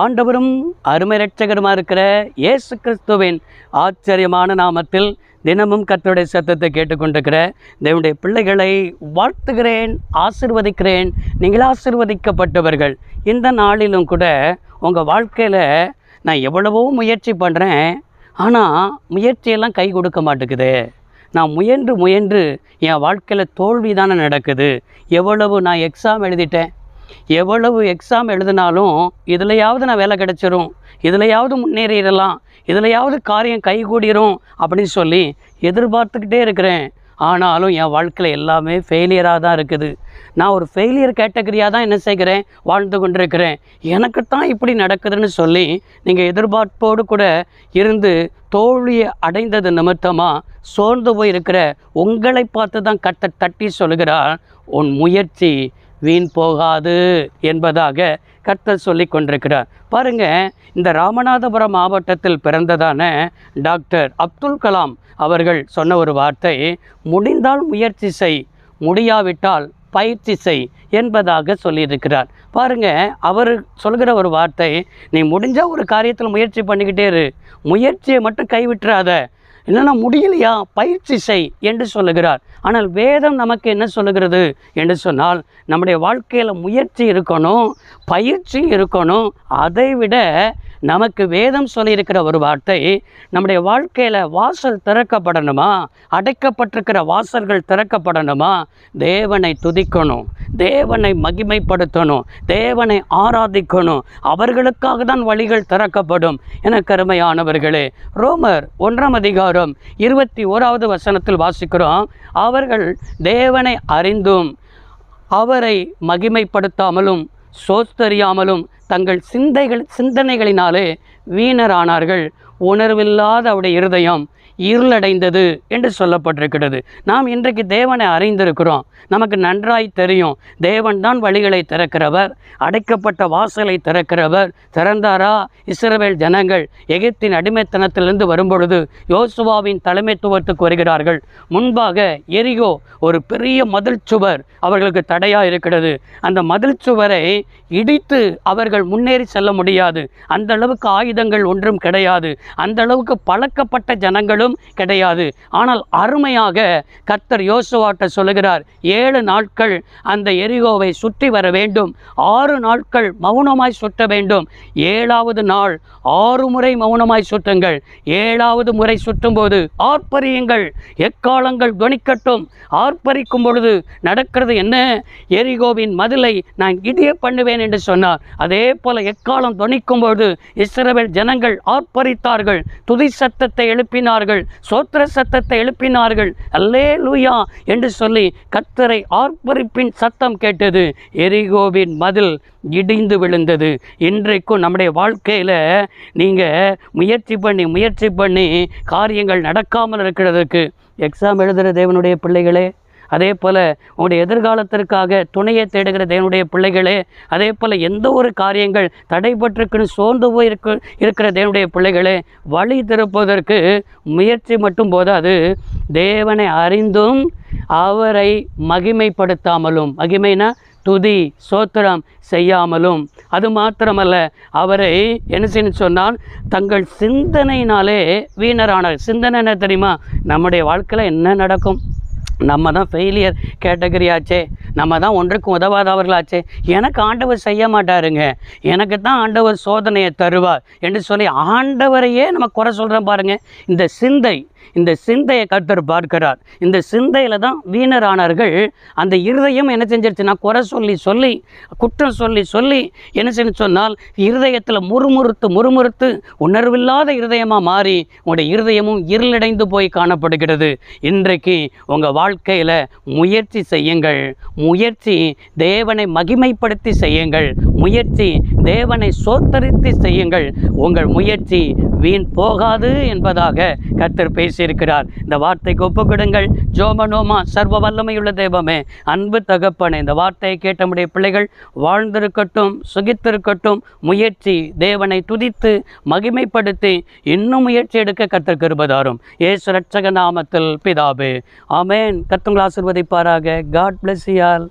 ஆண்டவரும் அருமை ரட்சகருமாக இருக்கிற இயேசு கிறிஸ்துவின் ஆச்சரியமான நாமத்தில் தினமும் கத்தருடைய சத்தத்தை கேட்டுக்கொண்டிருக்கிற தேவனுடைய பிள்ளைகளை வாழ்த்துகிறேன் ஆசிர்வதிக்கிறேன். நீங்கள் ஆசிர்வதிக்கப்பட்டவர்கள். இந்த நாளிலும் கூட உங்கள் வாழ்க்கையில் நான் எவ்வளவோ முயற்சி பண்ணுறேன் ஆனால் முயற்சியெல்லாம் கை கொடுக்க மாட்டேங்குது. நான் முயன்று முயன்று என் வாழ்க்கையில் தோல்வி தானே நடக்குது. எவ்வளவு நான் எக்ஸாம் எழுதிட்டேன் எவ்வளவு எக்ஸாம் எழுதினாலும் இதுலையாவது நான் வேலை கிடச்சிரும். இதுலையாவது முன்னேறிடலாம். இதுலையாவது காரியம் கைகூடிரும் அப்படின்னு சொல்லி எதிர்பார்த்துக்கிட்டே இருக்கிறேன். ஆனாலும் என் வாழ்க்கையில் எல்லாமே ஃபெயிலியராக தான் இருக்குது. நான் ஒரு ஃபெயிலியர் கேட்டகரியாக தான் என்ன செய்கிறேன்? வாழ்ந்து கொண்டிருக்கிறேன். எனக்கு தான் இப்படி நடக்குதுன்னு சொல்லி நீங்கள் எதிர்பார்ப்போடு கூட இருந்து தோல்வியை அடைந்தது நிமித்தமாக சோர்ந்து போய் இருக்கிற உங்களை பார்த்து தான் கட்ட தட்டி சொல்கிறார் உன் முயற்சி. வீண் போகாது என்பதாக கர்த்தர் சொல்லி கொண்டிருக்கிறார். பாருங்க இந்த ராமநாதபுரம் மாவட்டத்தில் பிறந்ததான டாக்டர் அப்துல் கலாம் அவர்கள் சொன்ன ஒரு வார்த்தை முடிந்தால் முயற்சி செய் முடியாவிட்டால் பயிற்சி செய் என்பதாக சொல்லியிருக்கிறார். பாருங்க அவர் சொல்கிற ஒரு வார்த்தை நீ முடிஞ்ச ஒரு காரியத்தில் முயற்சி பண்ணிக்கிட்டே இரு. முயற்சியை மட்டும் கைவிட்டுறாத. என்னென்னா முடியலையா? பயிற்சி செய் என்று சொல்லுகிறார். ஆனால் வேதம் நமக்கு என்ன சொல்லுகிறது என்று சொன்னால் நம்முடைய வாழ்க்கையில் முயற்சி இருக்கணும் பயிற்சி இருக்கணும் அதை விட நமக்கு வேதம் சொல்லியிருக்கிற ஒரு வார்த்தை நம்முடைய வாழ்க்கையில் வாசல் திறக்கப்படணுமா? அடைக்கப்பட்டிருக்கிற வாசல்கள் திறக்கப்படணுமா? தேவனை துதிக்கணும் தேவனை மகிமைப்படுத்தணும் தேவனை ஆராதிக்கணும். அவர்களுக்காக தான் வழிகள் திறக்கப்படும் என கருமையானவர்களே ரோமர் ஒன்றாம் அதிகாரம் இருபத்தி ஓராவது வசனத்தில் வாசிக்கிறோம். அவர்கள் தேவனை அறிந்தும் அவரை மகிமைப்படுத்தாமலும் சோஸ்தறியாமலும் தங்கள் சிந்தைகள் சிந்தனைகளினாலே வீணரானார்கள். உணர்வில்லாத அவருடைய இருதயம் இருளடைந்தது என்று சொல்லப்பட்டிருக்கிறது. நாம் இன்றைக்கு தேவனை அறிந்திருக்கிறோம். நமக்கு நன்றாய் தெரியும். தேவன் தான் வழிகளை திறக்கிறவர் அடைக்கப்பட்ட வாசலை திறக்கிறவர். திறந்தாரா? இஸ்ரவேல் ஜனங்கள் எகிப்தின் அடிமைத்தனத்திலிருந்து வரும்பொழுது யோசுவாவின் தலைமைத்துவத்துக்கு வருகிறார்கள். முன்பாக எரிகோ ஒரு பெரிய மதில் சுவர் அவர்களுக்கு தடையாக இருக்கிறது. அந்த மதில் சுவரை இடித்து அவர்கள் முன்னேறி செல்ல முடியாது. அந்த அளவுக்கு ஆயுதங்கள் ஒன்றும் கிடையாது. அந்த அளவுக்கு பழக்கப்பட்ட ஜனங்களும் கிடையாது. ஆனால் அருமையாக கர்த்தர் யோசுவாட்ட சொல்லுகிறார் ஏழு நாட்கள் அந்த எரிகோவை சுற்றி வர வேண்டும் ஆறு நாட்கள் மௌனமாய் சுற்ற வேண்டும் ஏழாவது நாள் ஆறு முறை மௌனமாய் சுற்றுங்கள் ஏழாவது முறை சுற்றும்போது ஆர்ப்பரியுங்கள் எக்காலங்கள் துணிக்கட்டும் ஆர்ப்பரிக்கும் பொழுது நடக்கிறது என்ன? எரிகோவின் மதிலை நான் இடிய பண்ணுவேன் என்று சொன்னார். அதே போல எக்காலம் துணிக்கும் பொழுது இஸ்ரவேல் ஜனங்கள் ஆர்ப்பரித்தார்கள் துதி சத்தத்தை எழுப்பினார்கள் சோத்திர சத்தத்தை எழுப்பினார்கள். அல்லே லூயா என்று சொல்லி கத்தரை ஆர்ப்பரிப்பின் சத்தம் கேட்டது. எரிகோவின் மதில் இடிந்து விழுந்தது. இன்றைக்கும் நம்முடைய வாழ்க்கையில் நீங்கள் முயற்சி பண்ணி முயற்சி பண்ணி காரியங்கள் நடக்காமல் இருக்கிறதுக்கு எக்ஸாம் எழுதுகிற தேவனுடைய பிள்ளைகளே அதே போல் உங்களுடைய எதிர்காலத்திற்காக துணையை தேடுகிற தேவனுடைய பிள்ளைகளே அதே போல் எந்த ஒரு காரியங்கள் தடைபட்டிருக்குன்னு சோர்ந்து போய் இருக்க இருக்கிற தேவனுடைய பிள்ளைகளே வழி திருப்பதற்கு முயற்சி மட்டும் போதாது. தேவனை அறிந்தும் அவரை மகிமைப்படுத்தாமலும் மகிமைனா துதி சோத்திரம் செய்யாமலும். அது மாத்திரமல்ல அவரை என்ன செய்யணும் சொன்னால் தங்கள் சிந்தனையினாலே வீணரானார் சிந்தனை என்ன தெரியுமா? நம்முடைய வாழ்க்கையில் என்ன நடக்கும்? நம்ம தான் ஃபெயிலியர் கேட்டகரி ஆச்சே. நம்ம தான் ஒன்றுக்கும் உதவாதவர்களாச்சே. எனக்கு ஆண்டவர் செய்ய மாட்டாருங்க. எனக்கு தான் ஆண்டவர் சோதனையை தருவார் என்று சொல்லி ஆண்டவரையே நம்ம குறை சொல்கிறோம் பாருங்கள் இந்த சிந்தை இந்த சிந்தையை கர்த்தர் பார்க்கிறார். இந்த சிந்தையில் தான் வீணரானார்கள் அந்த இருதயம் என்ன செஞ்சிருச்சுன்னா குறை சொல்லி சொல்லி குற்றம் சொல்லி சொல்லி என்ன செஞ்சு சொன்னால் இருதயத்தில் முறுமுறுத்து முறுமுறுத்து உணர்வில்லாத இருதயமாக மாறி உங்களுடைய இருதயமும் இருளடைந்து போய் காணப்படுகிறது. இன்றைக்கு உங்கள் வாழ்க்கையில் முயற்சி செய்யுங்கள். முயற்சி தேவனை மகிமைப்படுத்தி செய்யுங்கள். முயற்சி தேவனை சோத்தரித்து செய்யுங்கள். உங்கள் முயற்சி வீண் போகாது என்பதாக கர்த்தர் பேசியிருக்கிறார். இந்த வார்த்தைக்கு ஒப்புக்கொடுங்கள். ஜோமனோமா சர்வ வல்லமையுள்ள தெய்வமே அன்பு தகப்பனே இந்த வார்த்தையை கேட்டமுடைய பிள்ளைகள் வாழ்ந்திருக்கட்டும் சுகித்திருக்கட்டும் முயற்சி தேவனை துதித்து மகிமைப்படுத்தி இன்னும் முயற்சி எடுக்க கர்த்தர் கருபதாரும். ஏசு ரட்சக நாமத்தில் பிதாபு ஆமேன் கர்த்தங்களை ஆசிர்வதிப்பாராக. காட் பிளஸ் யால்